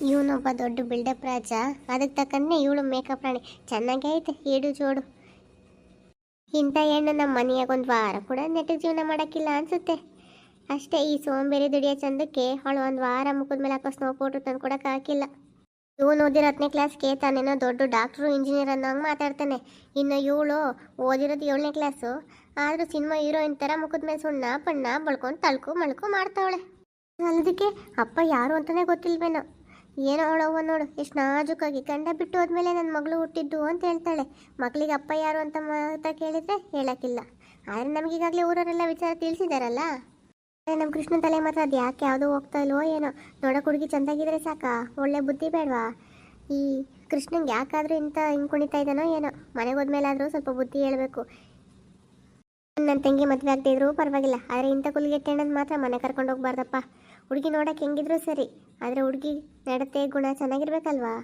ಇವನೊಬ್ಬ ದೊಡ್ಡ ಬಿಲ್ಡಪ್ ರಾಜ. ಅದಕ್ಕೆ ತಕ್ಕಂತೆ ಇವಳು ಮೇಕಪ್ ರಾಣಿ. ಚೆನ್ನಾಗೇ ಐತೆ. ಏಡು ಜೋಡು. ಇಂಥ ಹೆಣ್ಣು ನಮ್ಮ ಮನೆಯಾಗ ಒಂದು ವಾರ ಕೂಡ ನೆಟ್ಟಿಗೆ ಜೀವನ ಮಾಡೋಕ್ಕಿಲ್ಲ ಅನ್ಸುತ್ತೆ. ಅಷ್ಟೇ ಈ ಸೋಂಬೇರಿ ದುಡಿಯೋ ಚಂದಕ್ಕೆ ಅವಳು ಒಂದು ವಾರ ಮುಖದ ಮೇಲೆ ಹಾಕೋ ಸ್ನೋ ಪೋಟ್ರು ತಂದು ಕೊಡೋಕೆ ಹಾಕಿಲ್ಲ. ಇವನು ಓದಿರೋ ಹತ್ತನೇ ಕ್ಲಾಸ್ಗೆ ತಾನೇನೋ ದೊಡ್ಡ ಡಾಕ್ಟ್ರು ಇಂಜಿನಿಯರ್ ಅನ್ನೋ ಹಂಗೆ ಮಾತಾಡ್ತಾನೆ. ಇನ್ನು ಇವಳು ಓದಿರೋದು ಏಳನೇ ಕ್ಲಾಸು ಆದರೂ ಸಿನಿಮಾ ಹೀರೋಯಿನ್ ಥರ ಮುಖದ ಮೇಲೆ ಸುಣ್ಣ ಬಣ್ಣ ಬಳ್ಕೊಂಡು ತಳ್ಕು, ಮಳ್ಕು ಮಾಡ್ತಾವಳೆ. ಅಲ್ಲದಕ್ಕೆ ಅಪ್ಪ ಯಾರು ಅಂತಲೇ ಗೊತ್ತಿಲ್ವೇನೋ. ಏನೋ ಅವಳವ್ವ ನೋಡು, ಎಷ್ಟು ನಾಜುಕಾಗಿ. ಗಂಡ ಬಿಟ್ಟು ಹೋದ್ಮೇಲೆ ನನ್ನ ಮಗಳು ಹುಟ್ಟಿದ್ದು ಅಂತ ಹೇಳ್ತಾಳೆ. ಮಗಳಿಗೆ ಅಪ್ಪ ಯಾರು ಅಂತ ಮಾತಾ ಕೇಳಿದರೆ ಹೇಳೋಕ್ಕಿಲ್ಲ. ಆದರೆ ನಮಗೀಗಾಗಲೇ ಊರವರೆಲ್ಲ ವಿಚಾರ ತಿಳಿಸಿದಾರಲ್ಲ? ನಮ್ಮ ಕೃಷ್ಣ ತಲೆ ಮಾತ್ರ ಅದು ಯಾಕೆ ಯಾವುದೋ ಹೋಗ್ತಾ ಇಲ್ವೋ ಏನೋ. ನೋಡೋ ಹುಡುಗಿ ಚೆಂದಾಗಿದ್ರೆ ಸಾಕಾ? ಒಳ್ಳೆ ಬುದ್ಧಿ ಬೇಡವಾ? ಈ ಕೃಷ್ಣಂಗೆ ಯಾಕಾದರೂ ಇಂಥ ಹಿಂಗೆ ಕುಣಿತಾ ಇದ್ದಾನೋ ಏನೋ. ಮನೆಗೆ ಹೋದ್ಮೇಲಾದರೂ ಸ್ವಲ್ಪ ಬುದ್ಧಿ ಹೇಳಬೇಕು. ನನ್ನ ತಂಗಿ ಮದುವೆ ಆಗದೆ ಪರವಾಗಿಲ್ಲ. ಆದರೆ ಇಂಥ ಕುಲಿಗೆಟ್ಟೆ ಅಣ್ಣನ ಮಾತ್ರ ಮನೆ ಕರ್ಕೊಂಡು ಹೋಗ್ಬಾರ್ದಪ್ಪ. ಹುಡುಗಿ ನೋಡಕ್ಕೆ ಹೆಂಗಿದ್ರು ಸರಿ. ಆದರೆ ಹುಡುಗಿ ನಡತೆ ಗುಣ ಚೆನ್ನಾಗಿರ್ಬೇಕಲ್ವಾ?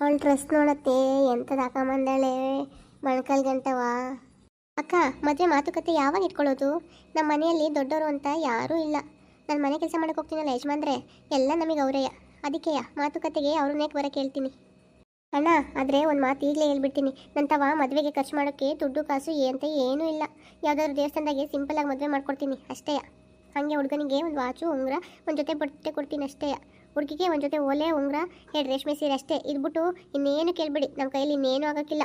ಅವಳು ಡ್ರೆಸ್ ನೋಡತ್ತೆ ಎಂಥದ್ದು ಹಾಕೊಂಬಂದಾಳೆ ಮೊಣಕಾಲು ಗಂಟವ ಅಕ್ಕ, ಮದುವೆ ಮಾತುಕತೆ ಯಾವಾಗ ಇಟ್ಕೊಳ್ಳೋದು? ನಮ್ಮ ಮನೆಯಲ್ಲಿ ದೊಡ್ಡವರು ಅಂತ ಯಾರೂ ಇಲ್ಲ. ನಾನು ಮನೆ ಕೆಲಸ ಮಾಡಕ್ಕೆ ಹೋಗ್ತೀನಲ್ಲ ಯಜಮಾನ್ರೆ? ಎಲ್ಲ ನಮಗೆ ಅವರೇಯ. ಅದಕ್ಕೆಯ, ಮಾತುಕತೆಗೆ ಅವ್ರನ್ನೇ ಬರೋಕೆ ಹೇಳ್ತೀನಿ. ಅಣ್ಣ, ಆದರೆ ಒಂದು ಮಾತು ಈಗಲೇ ಹೇಳ್ಬಿಡ್ತೀನಿ. ನನ್ನ ತವ ಮದುವೆಗೆ ಖರ್ಚು ಮಾಡೋಕ್ಕೆ ದುಡ್ಡು, ಕಾಸು ಅಂತ ಏನೂ ಇಲ್ಲ. ಯಾವುದಾದ್ರು ದೇವಸ್ಥಾನದಾಗೆ ಸಿಂಪಲಾಗಿ ಮದುವೆ ಮಾಡ್ಕೊಡ್ತೀನಿ, ಅಷ್ಟೇ. ಹಾಗೆ ಹುಡುಗನಿಗೆ ಒಂದು ವಾಚು, ಉಂಗುರ, ಒಂದು ಜೊತೆ ಬಟ್ಟೆ ಕೊಡ್ತೀನಿ ಅಷ್ಟೇ. ಹುಡುಗಿಗೆ ಒಂದು ಜೊತೆ ಓಲೆ, ಉಂಗುರ ಎರಡು ರೇಷ್ಮೆ ಸೀರೆ ಅಷ್ಟೇ. ಇದ್ಬಿಟ್ಟು ಇನ್ನೇನು ಕೇಳಬೇಡಿ ನಮ್ಮ ಕೈಯಲ್ಲಿ ಇನ್ನೇನು ಆಗೋಕ್ಕಿಲ್ಲ.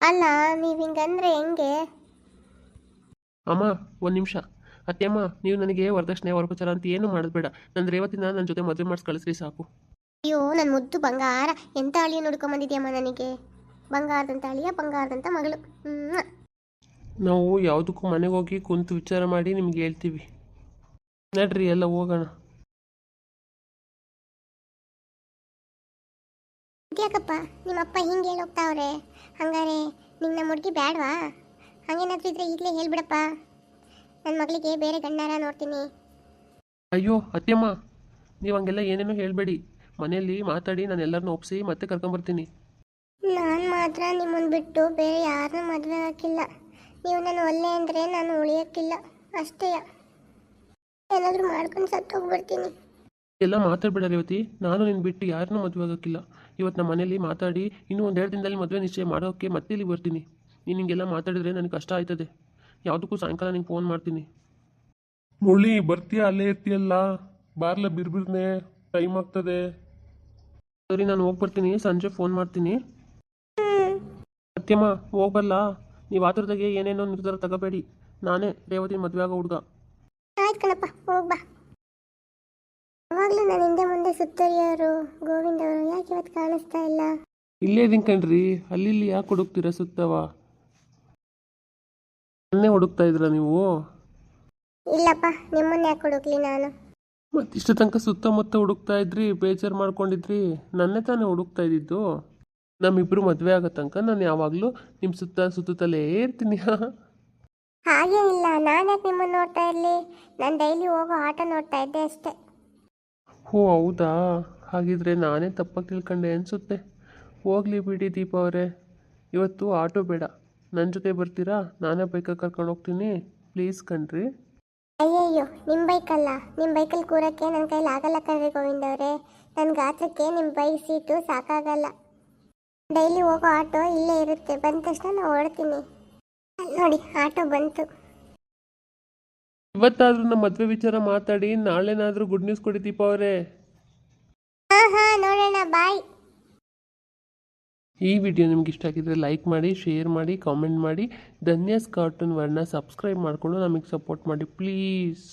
ಅಲ್ಲ, ನೀವು ಹಿಂಗಂದ್ರೆ ಹೆಂಗೆ? ಅಮ್ಮ, ಒಂದು ನಿಮಿಷ. ಅತ್ತೆಮ್ಮ ನೀವು ನನಗೆ ವರದಕ್ಷಿಣೆ ವರಪಚಾರ ಅಂತ ಏನು ಮಾಡೋದು ಬೇಡ. ನನ್ನ ರೇವತಿನ ನನ್ನ ಜೊತೆ ಮದುವೆ ಮಾಡಿಸಿ ಕಳಿಸ್ರಿ ಸಾಕು. ಅಯ್ಯೋ ನನ್ನ ಮುದ್ದು ಬಂಗಾರ. ಎಂಥ ಅಳಿಯ ನೋಡ್ಕೊಂಬಂದಿದ್ಯಮ್ಮ ನನಗೆ? ಬಂಗಾರದಂತ ಅಳಿಯ ಬಂಗಾರದಂತ ಮಗಳು. ಹ್ಮ್. ನಾವು ಯಾವುದಕ್ಕೂ ಮನೆಗೆ ಹೋಗಿ ಕುಂತು ವಿಚಾರ ಮಾಡಿ ನಿಮ್ಗೆ ಹೇಳ್ತೀವಿ. ನಡ್ರಿ ಎಲ್ಲ ಹೋಗೋಣ. ಯಾಕಪ್ಪ? ನಿಮ್ಮಪ್ಪ ಹಿಂಗೆ ಹೇಳಿ ಹೋಗ್ತಾವ್ರೆ. ಹಂಗಾರೆ ನಿಂಗೆ ನಮ್ಮ ಹುಡುಗಿ ಬೇಡವಾ ಹಂಗೇನಾದ್ರೂ ಇದ್ರೆ ಈಗಲೇ ಹೇಳ್ಬಿಡಪ್ಪ. ನನ್ನ ಮಗಳಿಗೆ ಬೇರೆ ಗಂಡಾರ ನೋಡ್ತೀನಿ. ಅಯ್ಯೋ ಅತ್ತೆಮ್ಮ ನೀವು ಹಂಗೆಲ್ಲ ಏನೇನೋ ಹೇಳಬೇಡಿ. ಮನೆಯಲ್ಲಿ ಮಾತಾಡಿ ನಾನು ಎಲ್ಲರನ್ನ ಒಪ್ಸಿ ಮತ್ತೆ ಕರ್ಕೊಂಬರ್ತೀನಿ. ನಾನು ಮಾತ್ರ ನಿಮ್ಮನ್ನು ಬಿಟ್ಟು ಬೇರೆ ಯಾರನ್ನೂ ಮದುವೆ ಹಾಕಿಲ್ಲ ನೀವು ನಾನು ಒಲ್ಲೆ ಅಂದರೆ ನಾನು ಉಳಿಯೋಕ್ಕಿಲ್ಲ. ಅಷ್ಟೇ. ಏನಾದರೂ ಮಾಡ್ಕೊಂಡು ಸತ್ತೋಗ್ಬಿಡ್ತೀನಿ. ಎಲ್ಲ ಮಾತಾಡ್ಬೇಡ ರೇವತಿ ನಾನು ನಿನ್ನ ಬಿಟ್ಟು ಯಾರನ್ನೂ ಮದುವೆ ಆಗೋಕ್ಕಿಲ್ಲ. ಇವತ್ತು ನಮ್ಮ ಮನೇಲಿ ಮಾತಾಡಿ ಇನ್ನೂ ಒಂದು ಎರಡು ದಿನದಲ್ಲಿ ಮದುವೆ ನಿಶ್ಚಯ ಮಾಡೋಕ್ಕೆ ಮತ್ತೆ ಇಲ್ಲಿ ಬರ್ತೀನಿ. ನೀನು ಹಿಂಗೆಲ್ಲ ಮಾತಾಡಿದ್ರೆ ನನಗೆ ಕಷ್ಟ ಆಯ್ತದೆ. ಯಾವುದಕ್ಕೂ ಸಾಯಂಕಾಲ ನಿಂಗೆ ಫೋನ್ ಮಾಡ್ತೀನಿ. ಮುಳ್ಳಿ ಬರ್ತೀಯ? ಅಲ್ಲೇ ಇರ್ತೀಯಲ್ಲ? ಬಾರ್ಲ ಬಿರ್ಬಿರ್ನೆ ಟೈಮ್ ಆಗ್ತದೆ. ಸರಿ ನಾನು ಹೋಗ್ಬರ್ತೀನಿ. ಸಂಜೆ ಫೋನ್ ಮಾಡ್ತೀನಿ. ಸತ್ಯಮ್ಮ ಹೋಗ್ಬಲ್ಲ ನೀವು ಆತರದಾಗೆ ಏನೇನೋ ನಿರ್ಧಾರ ತಗೋಬೇಡಿ. ನಾನೇ ರೇವತಿ ಮದುವೆ ಆಗೋ ಹುಡುಗ. ಆಯ್ತು ಕಣಪ್ಪ ಹೋಗ್ಬಾ ಯಾವಾಗಲೂ ನಾನು ಹಿಂದೆ ಮುಂದೆ ಗೋವಿಂದ ಅವರು. ಯಾಕೆ ಇವತ್ತು ಕಾಣಿಸ್ತಾ ಇಲ್ಲ? ಇಲ್ಲೇ ಇದೀನಿ ಕಣ್ರಿ. ಅಲ್ಲಿ ಇಲ್ಲಿ ಯಾಕೆ ಹುಡುಕ್ತೀರ ಸುತ್ತವ? ನನ್ನೇ ಹುಡುಕ್ತಾ ಇದ್ರ ನೀವು? ಇಲ್ಲಪ್ಪ ನಿಮ್ಮನ್ನ ಯಾಕೆ ಹುಡುಕ್ಲಿ ನಾನು? ಮತ್ತಿಷ್ಟು ತನಕ ಸುತ್ತಮುತ್ತ ಹುಡುಕ್ತಾ ಇದ್ರಿ ಬೇಜಾರು ಮಾಡ್ಕೊಂಡಿದ್ರಿ ನನ್ನೇ ತಾನೇ ಹುಡುಕ್ತಾ ಇದ್ದಿದ್ದು. ನಮ್ಮಿಬ್ರು ಮದುವೆ ಆಗೋ ತನಕ ನಾನು ಯಾವಾಗಲೂ ನಿಮ್ಮ ಸುತ್ತ ಸುತ್ತಲೇ ಇರ್ತೀನಿ. ಹಾಗೇ ಇಲ್ಲ ನಾನು ಯಾಕೆ ನಿಮ್ಮನ್ನು ನೋಡ್ತಾ ಇರಲಿ? ನಾನು ಡೈಲಿ ಹೋಗೋ ಆಟ ನೋಡ್ತಾ ಇದ್ದೆ ಅಷ್ಟೇ. ಓ ಹೌದಾ? ಹಾಗಿದ್ರೆ ನಾನೇ ತಪ್ಪಾಗಿ ತಿಳ್ಕೊಂಡೆ ಅನಿಸುತ್ತೆ. ಹೋಗ್ಲಿ ಬಿಡಿ ದೀಪ ಅವರೇ. ಇವತ್ತು ಆಟೋ ಬೇಡ. ನನ್ನ ಜೊತೆ ಬರ್ತೀರಾ? ನಾನೇ ಬೈಕಾಗಿ ಕರ್ಕೊಂಡು ಹೋಗ್ತೀನಿ. ಪ್ಲೀಸ್ ಕಣ್ರಿ. ನಿಮ್ಮ ಬೈಕಲ್ಲ ನಿಮ್ಮ ಬೈಕಲ್ಲಿ ಕೂರೋಕ್ಕೆ ನನ್ನ ಕೈಲಿ ಆಗಲ್ಲ ಕಣ್ರಿ ಗೋವಿಂದ ಅವರೇ. ನನ್ನ ಗಾತ್ರಕ್ಕೆ ನಿಮ್ಮ ಬೈಕ್ ಸೀಟು ಸಾಕಾಗಲ್ಲ. ಡೈಲಿ ಹೋಗೋ ಆಟೋ ಇಲ್ಲೇ ಇರುತ್ತೆ. ಬಂದ ತಕ್ಷಣ ನಾನು ಓಡ್ತೀನಿ. ನೋಡಿ ಆಟೋ ಬಂತು. ಇವತ್ತಾದ್ರೂ ನಮ್ಮ ಮದುವೆ ವಿಚಾರ ಮಾತಾಡಿ ನಾಳೆನಾದ್ರೂ ಗುಡ್ ನ್ಯೂಸ್ ಕೊಡಿ ದೀಪ ಅವರೇ. ಹಾ ಹಾಂ ನೋಡೋಣ ಬಾಯ್ ಈ ವಿಡಿಯೋ ನಿಮ್ಗೆ ಇಷ್ಟ ಆಗಿದ್ರೆ ಲೈಕ್ ಮಾಡಿ ಶೇರ್ ಮಾಡಿ ಕಾಮೆಂಟ್ ಮಾಡಿ. ಧನ್ಯಸ್ ಕಾರ್ಟೂನ್ ವರ್ಣ ಸಬ್ಸ್ಕ್ರೈಬ್ ಮಾಡಿಕೊಂಡು ನಮಗೆ ಸಪೋರ್ಟ್ ಮಾಡಿ ಪ್ಲೀಸ್